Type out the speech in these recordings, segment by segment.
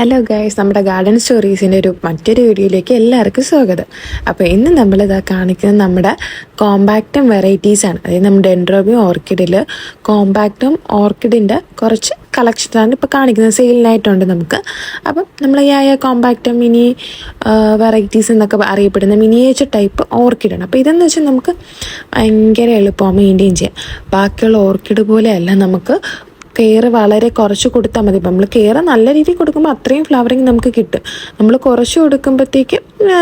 Hello guys നമ്മുടെ garden സ്റ്റോറീസിന്റെ ഒരു മറ്റൊരു വീഡിയോയിലേക്ക് എല്ലാവർക്കും സ്വാഗതം. അപ്പോൾ ഇന്ന് നമ്മളിതാ കാണിക്കുന്നത് നമ്മുടെ കോമ്പാക്റ്റും വെറൈറ്റീസാണ് അതായത് നമ്മുടെ ഡെൻഡ്രോബിയും ഓർക്കിഡിൽ കോമ്പാക്റ്റും ഓർക്കിഡിന്റെ കുറച്ച് കളക്ഷൻസാണ് ഇപ്പോൾ കാണിക്കുന്നത്. സെയിലിനായിട്ടുണ്ട് നമുക്ക്. അപ്പം നമ്മൾ ആയ കോമ്പാക്റ്റും മിനി വെറൈറ്റീസ് എന്നൊക്കെ അറിയപ്പെടുന്ന മിനിയേച്ചർ ടൈപ്പ് ഓർക്കിഡാണ് അപ്പോൾ ഇതെന്ന് വെച്ചാൽ നമുക്ക് ഭയങ്കര എളുപ്പമാണ് മെയിന്റെയിൻ ചെയ്യാം ബാക്കിയുള്ള ഓർക്കിഡ് പോലെയല്ല നമുക്ക് കെയർ വളരെ കുറച്ച് കൊടുത്താൽ മതി. ഇപ്പം നമ്മൾ കെയർ നല്ല രീതിയിൽ കൊടുക്കുമ്പോൾ അത്രയും ഫ്ലവറിങ് നമുക്ക് കിട്ടും. നമ്മൾ കുറച്ച് കൊടുക്കുമ്പോഴത്തേക്ക്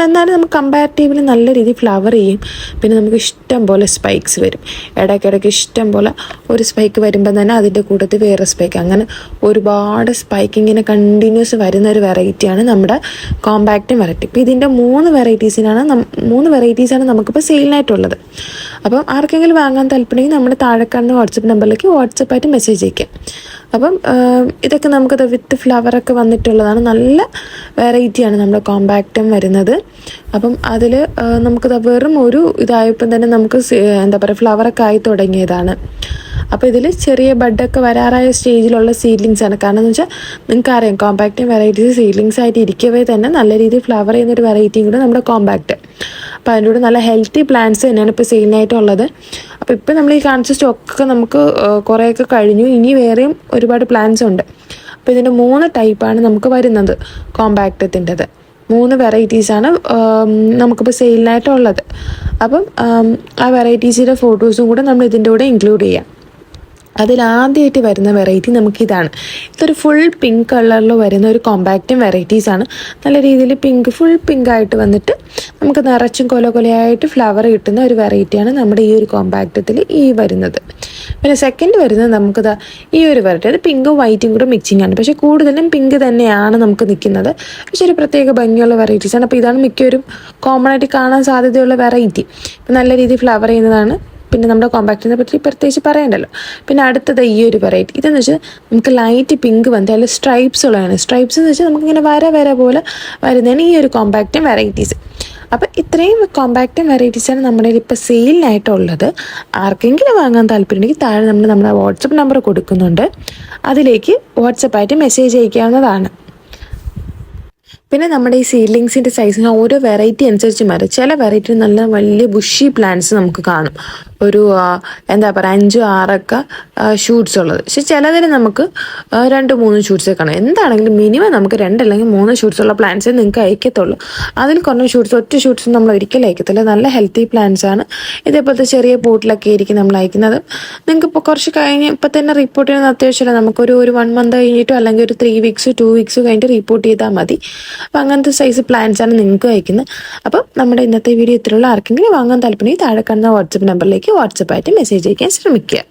എന്നാലും നമുക്ക് കമ്പാരിറ്റീവ്ലി നല്ല രീതിയിൽ ഫ്ലവർ ചെയ്യും. പിന്നെ നമുക്ക് ഇഷ്ടം പോലെ സ്പൈക്സ് വരും. ഇടയ്ക്കിടയ്ക്ക് ഇഷ്ടം പോലെ ഒരു സ്പൈക്ക് വരുമ്പോൾ തന്നെ അതിന്റെ കൂട്ടത്തിൽ വേറെ സ്പൈക്ക് അങ്ങനെ ഒരുപാട് സ്പൈക്കിങ്ങിനെ കണ്ടിന്യൂസ് വരുന്ന ഒരു വെറൈറ്റിയാണ് നമ്മുടെ കോമ്പാക്റ്റും വെറൈറ്റി ഇപ്പോൾ ഇതിന്റെ മൂന്ന് വെറൈറ്റീസിനാണ് മൂന്ന് വെറൈറ്റീസാണ് നമുക്കിപ്പോൾ സെയിലിനായിട്ടുള്ളത് അപ്പം ആർക്കെങ്കിലും വാങ്ങാൻ താല്പര്യമെങ്കിൽ നമ്മുടെ താഴെ കാണുന്ന വാട്സപ്പ് നമ്പറിലേക്ക് വാട്സപ്പായിട്ട് മെസ്സേജ് അയക്കാം. അപ്പം ഇതൊക്കെ നമുക്കത് വിത്ത് ഫ്ലവറൊക്കെ വന്നിട്ടുള്ളതാണ്. നല്ല വെറൈറ്റിയാണ് നമ്മുടെ കോമ്പാക്റ്റും വരുന്നത്. അപ്പം അതിൽ നമുക്കത് വെറും ഒരു ഇതായപ്പം തന്നെ നമുക്ക് എന്താ പറയുക ഫ്ലവറൊക്കെ ആയി തുടങ്ങിയതാണ്. അപ്പോൾ ഇതിൽ ചെറിയ ബഡൊക്കെ വരാറായ സ്റ്റേജിലുള്ള സീഡ്ലിങ്സ് ആണ്. കാരണം എന്ന് വെച്ചാൽ നിങ്ങൾക്ക് അറിയാം കോമ്പാക്റ്റ് വെറൈറ്റീസ് സീഡ്ലിങ്സ് ആയിട്ട് ഇരിക്കവേ തന്നെ നല്ല രീതിയിൽ ഫ്ലവർ ചെയ്യുന്ന ഒരു വെറൈറ്റിയും കൂടെ നമ്മുടെ കോമ്പാക്റ്റ് അപ്പോൾ അതിന്റെ കൂടെ നല്ല ഹെൽത്തി പ്ലാന്റ്സ് തന്നെയാണ് ഇപ്പോൾ സെയിലിനായിട്ടുള്ളത് അപ്പോൾ ഇപ്പോൾ നമ്മൾ ഈ കാണിച്ച സ്റ്റോക്കൊക്കെ നമുക്ക് കുറേയൊക്കെ കഴിഞ്ഞു. ഇനി വേറെയും ഒരുപാട് പ്ലാന്റ്സ് ഉണ്ട്. അപ്പോൾ ഇതിന്റെ മൂന്ന് ടൈപ്പാണ് നമുക്ക് വരുന്നത് കോമ്പാക്റ്റത്തിന്റെത് മൂന്ന് വെറൈറ്റീസാണ് നമുക്കിപ്പോൾ സെയിലിനായിട്ടുള്ളത് അപ്പം ആ വെറൈറ്റീസിന്റെ ഫോട്ടോസും കൂടെ നമ്മൾ ഇതിന്റെ കൂടെ ഇൻക്ലൂഡ് ചെയ്യാം. അതിലാദ്യമായിട്ട് വരുന്ന വെറൈറ്റി നമുക്കിതാണ്. ഇതൊരു ഫുൾ പിങ്ക് കളറിൽ വരുന്ന ഒരു കോമ്പാക്റ്റും വെറൈറ്റീസാണ് നല്ല രീതിയിൽ പിങ്ക് ഫുൾ പിങ്ക് ആയിട്ട് വന്നിട്ട് നമുക്ക് നിറച്ചും കൊല കൊലയായിട്ട് ഫ്ലവർ കിട്ടുന്ന ഒരു വെറൈറ്റിയാണ് നമ്മുടെ ഈ ഒരു കോമ്പാക്റ്റത്തിൽ ഈ വരുന്നത്. പിന്നെ സെക്കൻഡ് വരുന്നത് നമുക്ക് ഈ ഒരു വെറൈറ്റി അത് പിങ്കും വൈറ്റും കൂടെ മിക്സിങ് ആണ്. പക്ഷേ കൂടുതലും പിങ്ക് തന്നെയാണ് നമുക്ക് നിൽക്കുന്നത് പക്ഷേ ഒരു പ്രത്യേക ഭംഗിയുള്ള വെറൈറ്റീസാണ് അപ്പോൾ ഇതാണ് മിക്കവരും കോമൺ ആയിട്ട് കാണാൻ സാധ്യതയുള്ള വെറൈറ്റി നല്ല രീതിയിൽ ഫ്ലവർ ചെയ്യുന്നതാണ് പിന്നെ നമ്മുടെ കോമ്പാക്റ്റിനെ പറ്റി പ്രത്യേകിച്ച് പറയണ്ടല്ലോ. പിന്നെ അടുത്തത് ഈ ഒരു വെറൈറ്റി ഇതെന്ന് വെച്ചാൽ നമുക്ക് ലൈറ്റ് പിങ്ക് വന്നിട്ട് അതിൽ സ്ട്രൈപ്സ് ഉള്ളതാണ്. സ്ട്രൈപ്സ് എന്ന് വെച്ചാൽ നമുക്കിങ്ങനെ വര വര പോലെ വരുന്നതാണ് ഈ ഒരു കോമ്പാക്റ്റും വെറൈറ്റീസ് അപ്പം ഇത്രയും കോമ്പാക്റ്റും വെറൈറ്റീസാണ് നമ്മുടെ ഇപ്പോൾ സെയിലിനായിട്ടുള്ളത് ആർക്കെങ്കിലും വാങ്ങാൻ താല്പര്യമുണ്ടെങ്കിൽ താഴെ നമ്മൾ നമ്മുടെ വാട്സപ്പ് നമ്പർ കൊടുക്കുന്നുണ്ട്. അതിലേക്ക് വാട്സപ്പായിട്ട് മെസ്സേജ് അയക്കാവുന്നതാണ്. പിന്നെ നമ്മുടെ ഈ സീഡ്ലിങ്സിന്റെ സൈസിന് ഓരോ വെറൈറ്റി അനുസരിച്ച് മാറും. ചില വെറൈറ്റി നല്ല വലിയ ബുഷി പ്ലാന്റ്സ് നമുക്ക് കാണും. ഒരു എന്താ പറയുക അഞ്ചോ ആറൊക്കെ ഷൂട്ട്സ് ഉള്ളത്. പക്ഷെ ചിലതിന് നമുക്ക് രണ്ട് മൂന്ന് ഷൂട്ട്സ് കാണാം. എന്താണെങ്കിലും മിനിമം നമുക്ക് രണ്ട് അല്ലെങ്കിൽ മൂന്ന് ഷൂട്ട്സ് ഉള്ള പ്ലാന്റ്സേ നിങ്ങൾക്ക് അയക്കത്തുള്ളൂ. അതിൽ കുറഞ്ഞ ഷൂട്ട്സ് ഒറ്റ ഷൂട്ട്സ് നമ്മൾ ഒരിക്കലും അയക്കത്തില്ല. നല്ല ഹെൽത്തി പ്ലാന്റ്സ് ആണ്. ഇതേപോലത്തെ ചെറിയ പോട്ടിലൊക്കെ ആയിരിക്കും നമ്മൾ അയക്കുന്നത്. നിങ്ങൾക്ക് ഇപ്പോൾ കുറച്ച് കഴിഞ്ഞ് ഇപ്പോൾ തന്നെ റിപ്പോർട്ട് ചെയ്യുന്നത് അത്യാവശ്യമല്ല നമുക്കൊരു ഒരു വൺ മന്ത് കഴിഞ്ഞിട്ടോ അല്ലെങ്കിൽ ഒരു ത്രീ വീക്സ് ടു വീക്സ് കഴിഞ്ഞിട്ട് റിപ്പോർട്ട് ചെയ്താൽ മതി. അപ്പോൾ അങ്ങനത്തെ സൈസ് പ്ലാൻസാണ് നിങ്ങൾക്ക് അയക്കുന്നത്. അപ്പോൾ നമ്മുടെ ഇന്നത്തെ വീഡിയോ ഇത്രയുള്ള ആർക്കെങ്കിലും വാങ്ങാൻ താല്പര്യം താഴെ കാണുന്ന വാട്സപ്പ് നമ്പറിലേക്ക് വാട്സപ്പായിട്ട് മെസ്സേജ് അയക്കാൻ ശ്രമിക്കുക.